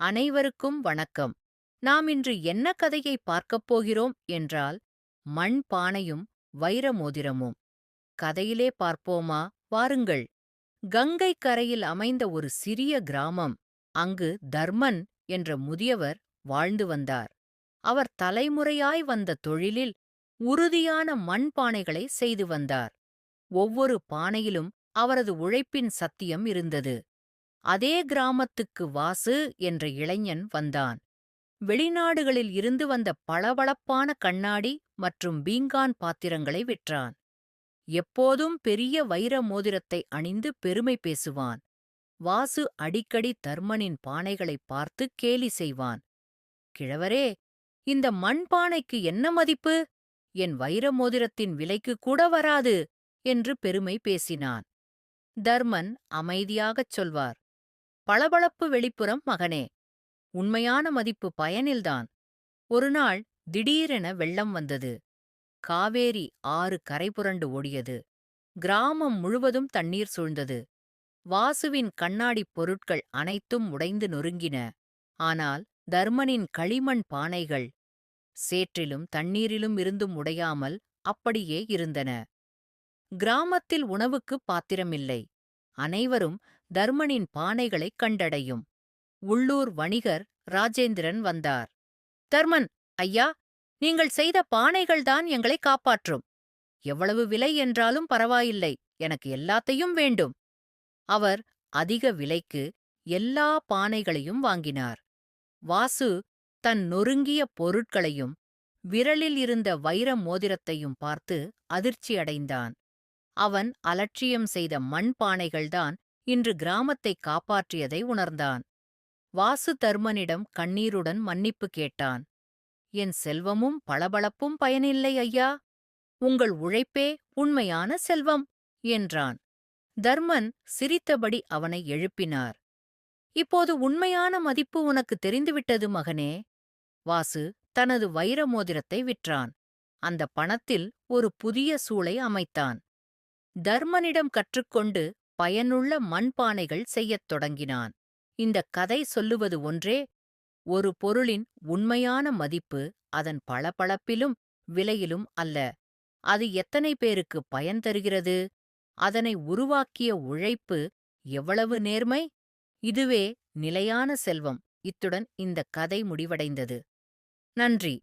அனைவருக்கும் வணக்கம். நாம் இன்று என்ன கதையை பார்க்கப் போகிறோம் என்றால் மண் பானையும் வைர மோதிரமும் கதையிலே பார்ப்போமா? வாருங்கள். கங்கை கரையில் அமைந்த ஒரு சிறிய கிராமம் அங்கு தர்மன் என்ற முதியவர் வாழ்ந்து வந்தார். அவர் தலைமுறையாய் வந்த தொழிலில் உறுதியான மண் பானைகளை செய்து வந்தார். ஒவ்வொரு பானையிலும் அவரது உழைப்பின் சத்தியம் இருந்தது. அதே கிராமத்துக்கு வாசு என்ற இளைஞன் வந்தான். வெளிநாடுகளில் இருந்து வந்த பளபளப்பான கண்ணாடி மற்றும் பீங்கான் பாத்திரங்களை விற்றான். எப்போதும் பெரிய வைர மோதிரத்தை அணிந்து பெருமை பேசுவான். வாசு அடிக்கடி தர்மனின் பானைகளைப் பார்த்து கேலி செய்வான். கிழவரே இந்த மண் பானைக்கு என்ன மதிப்பு? என் வைர மோதிரத்தின் விலைக்கு கூட வராது என்று பெருமை பேசினான். தர்மன் அமைதியாகச் சொல்வார். பளபளப்பு வெளிப்புறம் மகனே உண்மையான மதிப்பு பயனில்தான். ஒருநாள் திடீரென வெள்ளம் வந்தது. காவேரி ஆறு கரைபுரண்டு ஓடியது. கிராமம் முழுவதும் தண்ணீர் சூழ்ந்தது. வாசுவின் கண்ணாடிப் பொருட்கள் அனைத்தும் உடைந்து நொறுங்கின. ஆனால் தர்மனின் களிமண் பானைகள் சேற்றிலும் தண்ணீரிலும் இருந்தும் உடையாமல் அப்படியே இருந்தன. கிராமத்தில் உணவுக்குப் பாத்திரமில்லை. அனைவரும் தர்மனின் பானைகளைக் கண்டடையும். உள்ளூர் வணிகர் ராஜேந்திரன் வந்தார். தர்மன் ஐயா நீங்கள் செய்த பானைகள்தான் எங்களை காப்பாற்றும். எவ்வளவு விலை என்றாலும் பரவாயில்லை எனக்கு எல்லாத்தையும் வேண்டும். அவர் அதிக விலைக்கு எல்லா பானைகளையும் வாங்கினார். வாசு தன் நொறுங்கிய பொருட்களையும் விரலில் இருந்த வைர மோதிரத்தையும் பார்த்து அதிர்ச்சியடைந்தான். அவன் அலட்சியம் செய்த மண் பானைகள்தான் இன்று கிராமத்தை காப்பாற்றியதை உணர்ந்தான். வாசு தர்மனிடம் கண்ணீருடன் மன்னிப்பு கேட்டான். என் செல்வமும் பளபளப்பும் பயனில்லை ஐயா. உங்கள் உழைப்பே உண்மையான செல்வம் என்றான். தர்மன் சிரித்தபடி அவனை எழுப்பினார். இப்போது உண்மையான மதிப்பு உனக்கு தெரிந்துவிட்டது மகனே வாசு தனது வைர மோதிரத்தை விற்றான். அந்த பணத்தில் ஒரு புதிய சூளை அமைத்தான். தர்மனிடம் கற்றுக்கொண்டு பயனுள்ள மண்பானைகள் செய்யத் தொடங்கினான். இந்தக் கதை சொல்லுவது ஒன்றே ஒரு பொருளின் உண்மையான மதிப்பு அதன் பளபளப்பிலும் விலையிலும் அல்ல. அது எத்தனை பேருக்கு பயன் தருகிறது? அதனை உருவாக்கிய உழைப்பு எவ்வளவு நேர்மை? இதுவே நிலையான செல்வம். இத்துடன் இந்த கதை முடிவடைந்தது. நன்றி.